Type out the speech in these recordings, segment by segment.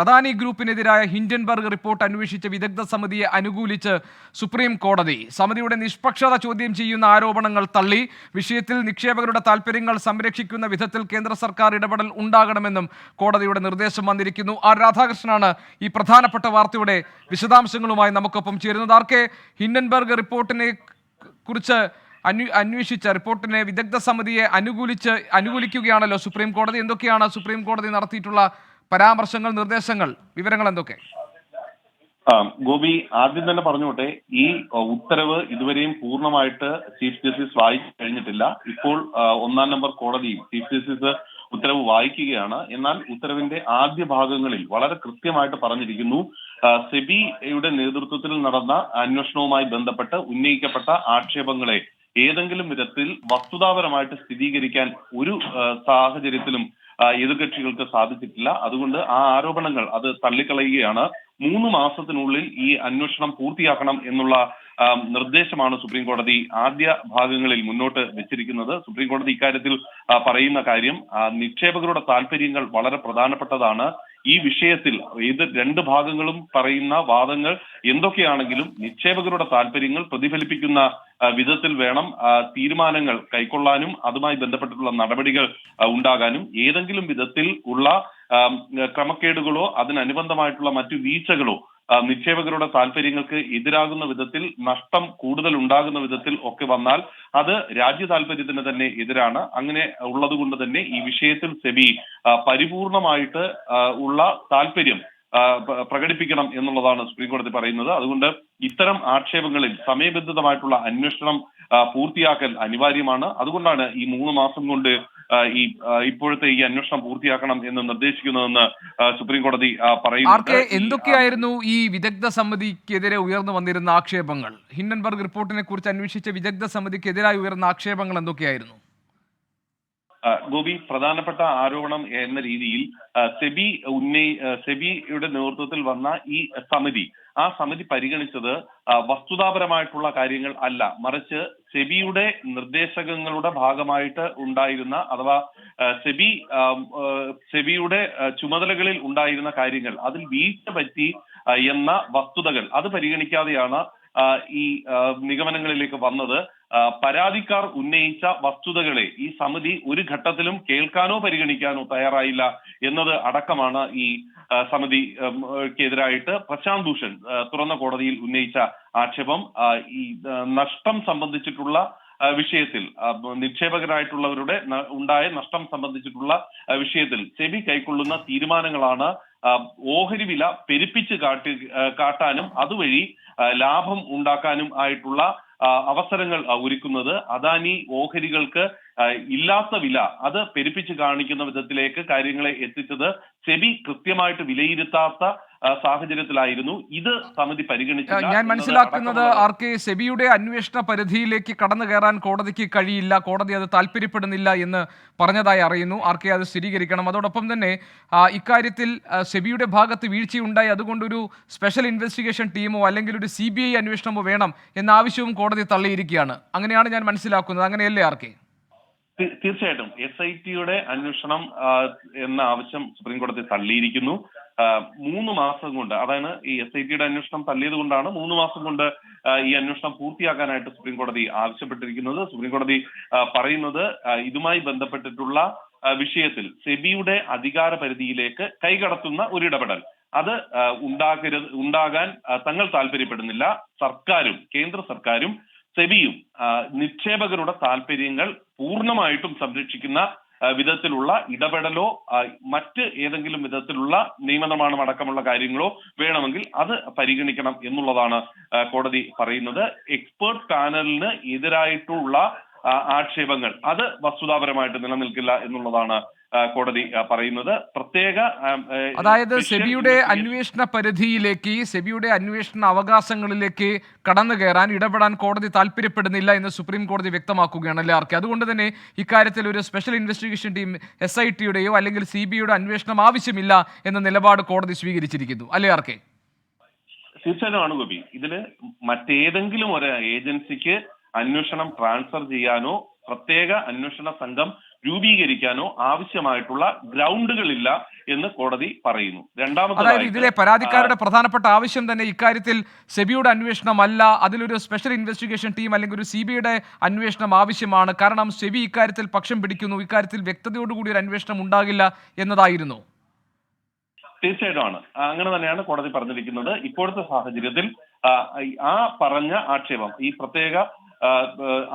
Adani ഗ്രൂപ്പിനെതിരായ Hindenburg report അന്വേഷിച്ച വിദഗ്ധ സമിതിയെ അനുകൂലിച്ച് സുപ്രീം കോടതി. സമിതിയുടെ നിഷ്പക്ഷത ചോദ്യം ചെയ്യുന്ന ആരോപണങ്ങൾ തള്ളി. വിഷയത്തിൽ നിക്ഷേപകരുടെ താൽപ്പര്യങ്ങൾ സംരക്ഷിക്കുന്ന വിധത്തിൽ കേന്ദ്ര സർക്കാർ ഇടപെടൽ ഉണ്ടാകണമെന്നും കോടതിയുടെ നിർദ്ദേശം വന്നിരിക്കുന്നു. ആർ രാധാകൃഷ്ണനാണ് ഈ പ്രധാനപ്പെട്ട വാർത്തയുടെ വിശദാംശങ്ങളുമായി നമുക്കൊപ്പം ചേരുന്നത്. ആർ കെ ഹിൻഡൻബർഗ് റിപ്പോർട്ടിനെ കുറിച്ച് അന്വ അന്വേഷിച്ച റിപ്പോർട്ടിനെ വിദഗ്ധ സമിതിയെ അനുകൂലിച്ച് അനുകൂലിക്കുകയാണല്ലോ സുപ്രീം കോടതി. എന്തൊക്കെയാണ് സുപ്രീം കോടതി നടത്തിയിട്ടുള്ള പരാമർശങ്ങൾ നിർദ്ദേശങ്ങൾ വിവരങ്ങൾ എന്തൊക്കെ? ഗോപി ആദ്യം തന്നെ പറഞ്ഞോട്ടെ ഈ ഉത്തരവ് ഇതുവരെയും പൂർണമായിട്ട് ചീഫ് ജസ്റ്റിസ് വായിച്ചു കഴിഞ്ഞിട്ടില്ല. ഇപ്പോൾ ഒന്നാം നമ്പർ കോടതിയും ചീഫ് ജസ്റ്റിസ് ഉത്തരവ് വായിക്കുകയാണ്. എന്നാൽ ഉത്തരവിന്റെ ആദ്യ ഭാഗങ്ങളിൽ വളരെ കൃത്യമായിട്ട് പറഞ്ഞിരിക്കുന്നു സെബിയുടെ നേതൃത്വത്തിൽ നടന്ന അന്വേഷണവുമായി ബന്ധപ്പെട്ട് ഉന്നയിക്കപ്പെട്ട ആക്ഷേപങ്ങളെ ഏതെങ്കിലും വിധത്തിൽ വസ്തുതാപരമായിട്ട് സ്ഥിരീകരിക്കാൻ ഒരു സാഹചര്യത്തിലും എതിർകക്ഷികൾക്ക് സാധിച്ചിട്ടില്ല. അതുകൊണ്ട് ആ ആരോപണങ്ങൾ അത് തള്ളിക്കളയുകയാണ്. മൂന്ന് മാസത്തിനുള്ളിൽ ഈ അന്വേഷണം പൂർത്തിയാക്കണം എന്നുള്ള നിർദ്ദേശമാണ് സുപ്രീം കോടതി ആദ്യ ഭാഗങ്ങളിൽ മുന്നോട്ട് വെച്ചിരിക്കുന്നത്. സുപ്രീം കോടതി ഇക്കാര്യത്തിൽ പറയുന്ന കാര്യം നിക്ഷേപകരുടെ താല്പര്യങ്ങൾ വളരെ പ്രധാനപ്പെട്ടതാണ്. ഈ വിഷയത്തിൽ ഇത് രണ്ട് ഭാഗങ്ങളും പറയുന്ന വാദങ്ങൾ എന്തൊക്കെയാണെങ്കിലും നിക്ഷേപകരുടെ താല്പര്യങ്ങൾ പ്രതിഫലിപ്പിക്കുന്ന വിധത്തിൽ വേണം തീരുമാനങ്ങൾ കൈക്കൊള്ളാനും അതുമായി ബന്ധപ്പെട്ടിട്ടുള്ള നടപടികൾ ഉണ്ടാകാനും. ഏതെങ്കിലും വിധത്തിൽ ഉള്ള ക്രമക്കേടുകളോ അതിനനുബന്ധമായിട്ടുള്ള മറ്റു വീഴ്ചകളോ നിക്ഷേപകരുടെ താല്പര്യങ്ങൾക്ക് എതിരാകുന്ന വിധത്തിൽ നഷ്ടം കൂടുതൽ ഉണ്ടാകുന്ന വിധത്തിൽ ഒക്കെ വന്നാൽ അത് രാജ്യ താല്പര്യത്തിന് തന്നെ എതിരാണ്. അങ്ങനെ ഉള്ളതുകൊണ്ട് തന്നെ ഈ വിഷയത്തിൽ സെബി പരിപൂർണമായിട്ട് ഉള്ള താല്പര്യം പ്രകടിപ്പിക്കണം എന്നുള്ളതാണ് സുപ്രീം കോടതി പറയുന്നത്. അതുകൊണ്ട് ഇത്തരം ആക്ഷേപങ്ങളിൽ സമയബന്ധിതമായിട്ടുള്ള അന്വേഷണം പൂർത്തിയാക്കൽ അനിവാര്യമാണ്. അതുകൊണ്ടാണ് ഈ മൂന്ന് മാസം കൊണ്ട് ഈ ഇപ്പോഴത്തെ ഈ അന്വേഷണം പൂർത്തിയാക്കണം എന്ന് നിർദ്ദേശിക്കുന്നതെന്ന് സുപ്രീംകോടതി സുപ്രീം കോടതി പറയുന്നു എന്തൊക്കെയായിരുന്നു ഈ വിദഗ്ധ സമിതിക്കെതിരെ ഉയർന്നു വന്നിരുന്ന ആക്ഷേപങ്ങൾ? ഹിൻഡൻബർഗ് റിപ്പോർട്ടിനെ കുറിച്ച് അന്വേഷിച്ച വിദഗ്ധ സമിതിക്കെതിരായി ഉയർന്ന ആക്ഷേപങ്ങൾ എന്തൊക്കെയായിരുന്നു? ഗോപി പ്രധാനപ്പെട്ട ആരോപണം എന്ന രീതിയിൽ സെബി ഉന്നയി സെബിയുടെ നേതൃത്വത്തിൽ വന്ന ഈ സമിതി ആ സമിതി പരിഗണിച്ചത് വസ്തുതാപരമായിട്ടുള്ള കാര്യങ്ങൾ അല്ല. മറിച്ച് സെബിയുടെ നിർദ്ദേശകങ്ങളുടെ ഭാഗമായിട്ട് ഉണ്ടായിരുന്ന അഥവാ സെബി സെബിയുടെ ചുമതലകളിൽ ഉണ്ടായിരുന്ന കാര്യങ്ങൾ അതിൽ വീഴ്ച പറ്റി എന്ന വസ്തുതകൾ അത് പരിഗണിക്കാതെയാണ് ഈ നിഗമനങ്ങളിലേക്ക് വന്നത്. പരാതിക്കാർ ഉന്നയിച്ച വസ്തുതകളെ ഈ സമിതി ഒരു ഘട്ടത്തിലും കേൾക്കാനോ പരിഗണിക്കാനോ തയ്യാറായില്ല എന്നത് അടക്കമാണ് ഈ സമിതിക്കെതിരായിട്ട് പ്രശാന്ത് ഭൂഷൺ തുറന്ന കോടതിയിൽ ഉന്നയിച്ച ആക്ഷേപം. ഈ നഷ്ടം സംബന്ധിച്ചിട്ടുള്ള വിഷയത്തിൽ നിക്ഷേപകരായിട്ടുള്ളവരുടെ ഉണ്ടായ നഷ്ടം സംബന്ധിച്ചിട്ടുള്ള വിഷയത്തിൽ സെബി കൈക്കൊള്ളുന്ന തീരുമാനങ്ങളാണ് ഓഹരി വില പെരുപ്പിച്ച് കാട്ടി കാട്ടാനും അതുവഴി ലാഭം ഉണ്ടാക്കാനും ആയിട്ടുള്ള അവസരങ്ങൾ ഒരുക്കുന്നത്. അദാനി ഓഹരികൾക്ക് ഇല്ലാത്ത വില അത് പെരുപ്പിച്ച് കാണിക്കുന്ന വിധത്തിലേക്ക് കാര്യങ്ങളെ എത്തിച്ചത്. സെബി കൃത്യമായിട്ട് വിലയിരുത്താത്ത സാഹചര്യത്തിലായിരുന്നു. ഇത് സമിതി പരിഗണിച്ചില്ല. ഞാൻ മനസ്സിലാക്കുന്നത് ആർ കെ സെബിയുടെ അന്വേഷണ പരിധിയിലേക്ക് കടന്നു കയറാൻ കോടതിക്ക് കഴിയില്ല. കോടതി അത് താല്പര്യപ്പെടുന്നില്ല എന്ന് പറഞ്ഞതായി അറിയുന്നു. ആർ കെ അത് സ്ഥിരീകരിക്കണം. അതോടൊപ്പം തന്നെ ഇക്കാര്യത്തിൽ സെബിയുടെ ഭാഗത്ത് വീഴ്ചയുണ്ടായി. അതുകൊണ്ടൊരു സ്പെഷ്യൽ ഇൻവെസ്റ്റിഗേഷൻ ടീമോ അല്ലെങ്കിൽ ഒരു സി ബി ഐ അന്വേഷണമോ വേണം എന്ന ആവശ്യവും കോടതി തള്ളിയിരിക്കുകയാണ്. അങ്ങനെയാണ് ഞാൻ മനസ്സിലാക്കുന്നത്. അങ്ങനെയല്ലേ ആർ കെ? തീർച്ചയായിട്ടും. എസ് ഐ ടിയുടെ അന്വേഷണം എന്ന ആവശ്യം സുപ്രീം കോടതി തള്ളിയിരിക്കുന്നു. മൂന്ന് മാസം കൊണ്ട് അതാണ് ഈ എസ് ഐ ടിയുടെ അന്വേഷണം തള്ളിയത് കൊണ്ടാണ് മൂന്ന് മാസം കൊണ്ട് ഈ അന്വേഷണം പൂർത്തിയാക്കാനായിട്ട് സുപ്രീം കോടതി ആവശ്യപ്പെട്ടിരിക്കുന്നത്. സുപ്രീം കോടതി പറയുന്നത് ഇതുമായി ബന്ധപ്പെട്ടിട്ടുള്ള വിഷയത്തിൽ സെബിയുടെ അധികാര പരിധിയിലേക്ക് കൈകടത്തുന്ന ഒരു ഇടപെടൽ. അത് ഉണ്ടാകരുത് ഉണ്ടാകാൻ തങ്ങൾ താല്പര്യപ്പെടുന്നില്ല. സർക്കാരും കേന്ദ്ര സർക്കാരും സെബിയും നിക്ഷേപകരുടെ താല്പര്യങ്ങൾ പൂർണമായിട്ടും സംരക്ഷിക്കുന്ന വിധത്തിലുള്ള ഇടപെടലോ മറ്റ് ഏതെങ്കിലും വിധത്തിലുള്ള നിയമനിർമ്മാണം അടക്കമുള്ള കാര്യങ്ങളോ വേണമെങ്കിൽ അത് പരിഗണിക്കണം എന്നുള്ളതാണ് കോടതി പറയുന്നത്. എക്സ്പേർട്ട് പാനലിന് എതിരായിട്ടുള്ള ആക്ഷേപങ്ങൾ അത് വസ്തുതാപരമായിട്ട് നിലനിൽക്കില്ല എന്നുള്ളതാണ് കോടതി പറയുന്നത്. പ്രത്യേക അതായത് സെബിയുടെ അന്വേഷണ പരിധിയിലേക്ക് സെബിയുടെ അന്വേഷണ അവകാശങ്ങളിലേക്ക് കടന്നു കയറാൻ ഇടപെടാൻ കോടതി താല്പര്യപ്പെടുന്നില്ല എന്ന് സുപ്രീം കോടതി വ്യക്തമാക്കുകയാണ് അല്ലേ ആർക്കെ? അതുകൊണ്ട് തന്നെ ഇക്കാര്യത്തിൽ ഒരു special investigation team S I ടിയുടെയോ അല്ലെങ്കിൽ സി ബി ഐയുടെ അന്വേഷണം ആവശ്യമില്ല എന്ന നിലപാട് കോടതി സ്വീകരിച്ചിരിക്കുന്നു. അല്ലേ ആർക്കെ? തീർച്ചയായിട്ടും ആണ് ഗോപി. ഇതിൽ മറ്റേതെങ്കിലും ഒരു ഏജൻസിക്ക് അന്വേഷണം ട്രാൻസ്ഫർ ചെയ്യാനോ പ്രത്യേക അന്വേഷണ സംഘം രൂപീകരിക്കാനോ ആവശ്യമായിട്ടുള്ള ഗ്രൗണ്ടുകളില്ല എന്ന് കോടതി പറയുന്നു. അതായത് രണ്ടാമത്തെ ഇതിലെ പരാതിക്കാരുടെ പ്രധാനപ്പെട്ട ആവശ്യം തന്നെ ഇക്കാര്യത്തിൽ സെബിയുടെ അന്വേഷണം അല്ല അതിലൊരു സ്പെഷ്യൽ ഇൻവെസ്റ്റിഗേഷൻ ടീം അല്ലെങ്കിൽ ഒരു സി ബിയുടെ അന്വേഷണം ആവശ്യമാണ്. കാരണം സെബി ഇക്കാര്യത്തിൽ പക്ഷം പിടിക്കുന്നു ഇക്കാര്യത്തിൽ വ്യക്തതയോടുകൂടി ഒരു അന്വേഷണം ഉണ്ടാകില്ല എന്നതായിരുന്നു. തീർച്ചയായിട്ടുമാണ്. അങ്ങനെ തന്നെയാണ് കോടതി പറഞ്ഞിരിക്കുന്നത്. ഇപ്പോഴത്തെ സാഹചര്യത്തിൽ ആ, പറഞ്ഞ ആക്ഷേപം ഈ പ്രത്യേക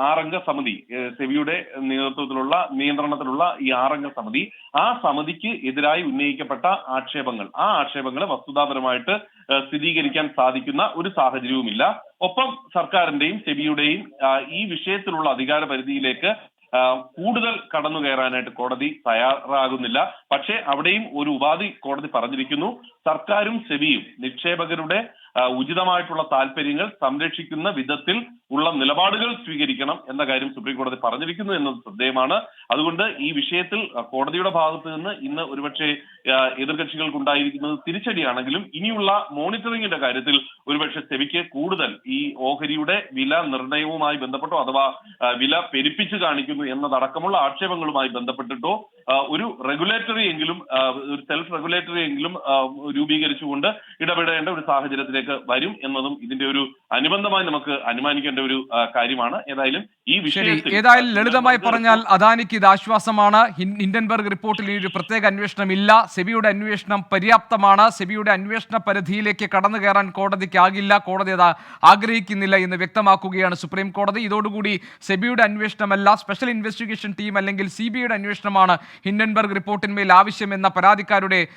ആറംഗ സമിതി സെബിയുടെ നേതൃത്വത്തിലുള്ള നിയന്ത്രണത്തിലുള്ള ഈ ആറംഗ സമിതി ആ സമിതിക്ക് എതിരായി ഉന്നയിക്കപ്പെട്ട ആക്ഷേപങ്ങൾ ആ ആക്ഷേപങ്ങളെ വസ്തുതാപരമായിട്ട് സ്ഥിരീകരിക്കാൻ സാധിക്കുന്ന ഒരു സാഹചര്യവുമില്ല. ഒപ്പം സർക്കാരിന്റെയും സെബിയുടെയും ഈ വിഷയത്തിലുള്ള അധികാര പരിധിയിലേക്ക് കൂടുതൽ കടന്നു കയറാനായിട്ട് കോടതി തയ്യാറാകുന്നില്ല. പക്ഷേ അവിടെയും ഒരു ഉപാധി കോടതി പറഞ്ഞിരിക്കുന്നു. സർക്കാരും സെബിയും നിക്ഷേപകരുടെ ഉചിതമായിട്ടുള്ള താല്പര്യങ്ങൾ സംരക്ഷിക്കുന്ന വിധത്തിൽ ഉള്ള നിലപാടുകൾ സ്വീകരിക്കണം എന്ന കാര്യം സുപ്രീം കോടതി പറഞ്ഞിരിക്കുന്നു എന്നത് ശ്രദ്ധേയമാണ്. അതുകൊണ്ട് ഈ വിഷയത്തിൽ കോടതിയുടെ ഭാഗത്ത് നിന്ന് ഇന്ന് ഒരുപക്ഷെ എതിർകക്ഷികൾക്കുണ്ടായിരിക്കുന്നത് തിരിച്ചടിയാണെങ്കിലും ഇനിയുള്ള മോണിറ്ററിംഗിന്റെ കാര്യത്തിൽ ഒരുപക്ഷെ സെബിക്ക് കൂടുതൽ ഈ ഓഹരിയുടെ വില നിർണയവുമായി ബന്ധപ്പെട്ടോ അഥവാ വില പെരുപ്പിച്ച് കാണിക്കുന്നു എന്നതടക്കമുള്ള ആക്ഷേപങ്ങളുമായി ബന്ധപ്പെട്ടിട്ടോ ഒരു റെഗുലേറ്ററി എങ്കിലും ഒരു സെൽഫ് റെഗുലേറ്ററി എങ്കിലും രൂപീകരിച്ചുകൊണ്ട് ഇടപെടേണ്ട ഒരു സാഹചര്യത്തിലേക്ക് വരും എന്നതും ഇതിന്റെ ഒരു അനുബന്ധമായി നമുക്ക് അനുമാനിക്കേണ്ട ഒരു കാര്യമാണ്. ഏതായാലും ശരി ഏതായാലും ലളിതമായി പറഞ്ഞാൽ അദാനിക്ക് ഇത് ആശ്വാസമാണ്. ഹിൻ- ഹിൻഡൻബർഗ് റിപ്പോർട്ടിൽ ഈ ഒരു പ്രത്യേക അന്വേഷണം ഇല്ല സെബിയുടെ അന്വേഷണം പര്യാപ്തമാണ്. സെബിയുടെ അന്വേഷണ പരിധിയിലേക്ക് കടന്നു കയറാൻ കോടതിക്കാകില്ല കോടതി അത് ആഗ്രഹിക്കുന്നില്ല എന്ന് വ്യക്തമാക്കുകയാണ് സുപ്രീം കോടതി. ഇതോടുകൂടി സെബിയുടെ അന്വേഷണമല്ല സ്പെഷ്യൽ ഇൻവെസ്റ്റിഗേഷൻ ടീം അല്ലെങ്കിൽ സി ബി ഐയുടെ അന്വേഷണമാണ് ഹിൻഡൻബർഗ് റിപ്പോർട്ടിന്മേൽ ആവശ്യമെന്ന പരാതിക്കാരുടെ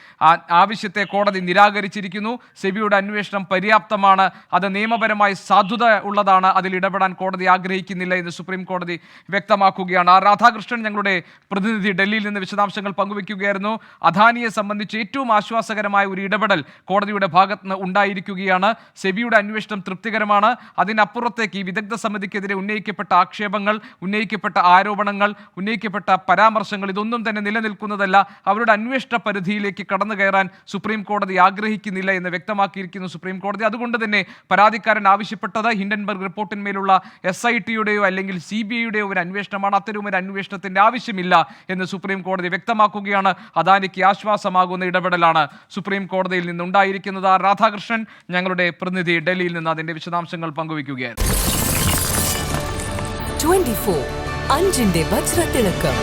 ആവശ്യത്തെ കോടതി നിരാകരിച്ചിരിക്കുന്നു. സെബിയുടെ അന്വേഷണം പര്യാപ്തമാണ്. അത് നിയമപരമായി സാധുത ഉള്ളതാണ്. അതിൽ ഇടപെടാൻ കോടതി ആഗ്രഹിക്കുന്നില്ല എന്ന് സുപ്രീം കോടതി വ്യക്തമാക്കുകയാണ്. ആർ രാധാകൃഷ്ണൻ ഞങ്ങളുടെ പ്രതിനിധി ഡൽഹിയിൽ നിന്ന് വിശദാംശങ്ങൾ പങ്കുവയ്ക്കുകയായിരുന്നു. അദാനിയെ സംബന്ധിച്ച് ഏറ്റവും ആശ്വാസകരമായ ഒരു ഇടപെടൽ കോടതിയുടെ ഭാഗത്ത് നിന്ന് ഉണ്ടായിരിക്കുകയാണ്. സെബിയുടെ അന്വേഷണം തൃപ്തികരമാണ്. അതിനപ്പുറത്തേക്ക് ഈ വിദഗ്ധ സമിതിക്കെതിരെ ഉന്നയിക്കപ്പെട്ട ആക്ഷേപങ്ങൾ ഉന്നയിക്കപ്പെട്ട ആരോപണങ്ങൾ ഉന്നയിക്കപ്പെട്ട പരാമർശങ്ങൾ ഇതൊന്നും തന്നെ നിലനിൽക്കുന്നതല്ല. അവരുടെ അന്വേഷണ പരിധിയിലേക്ക് കടന്നു കയറാൻ സുപ്രീം കോടതി ആഗ്രഹിക്കുന്നില്ല എന്ന് വ്യക്തമാക്കിയിരിക്കുന്നു സുപ്രീം കോടതി അതുകൊണ്ട് തന്നെ പരാതിക്കാരൻ ആവശ്യപ്പെട്ടത് ഹിൻഡൻബർഗ് റിപ്പോർട്ടിന്മേലുള്ള എസ് ഐ ടിയുടെയോ അല്ലെങ്കിൽ സി ബി ഐയുടെ ഒരു അന്വേഷണമാണ് അത്തരം ഒരു അന്വേഷണത്തിന്റെ ആവശ്യമില്ല എന്ന് സുപ്രീം കോടതി വ്യക്തമാക്കുകയാണ്. അദാനിക്ക് ആശ്വാസമാകുന്ന ഇടപെടലാണ് സുപ്രീം കോടതിയിൽ നിന്നുണ്ടായിരിക്കുന്നത്. ആർ രാധാകൃഷ്ണൻ ഞങ്ങളുടെ പ്രതിനിധി ഡൽഹിയിൽ നിന്ന് അതിന്റെ വിശദാംശങ്ങൾ പങ്കുവയ്ക്കുകയായിരുന്നു. 24 അഞ്ചിന്റെ വജ്രത്തിളക്കം.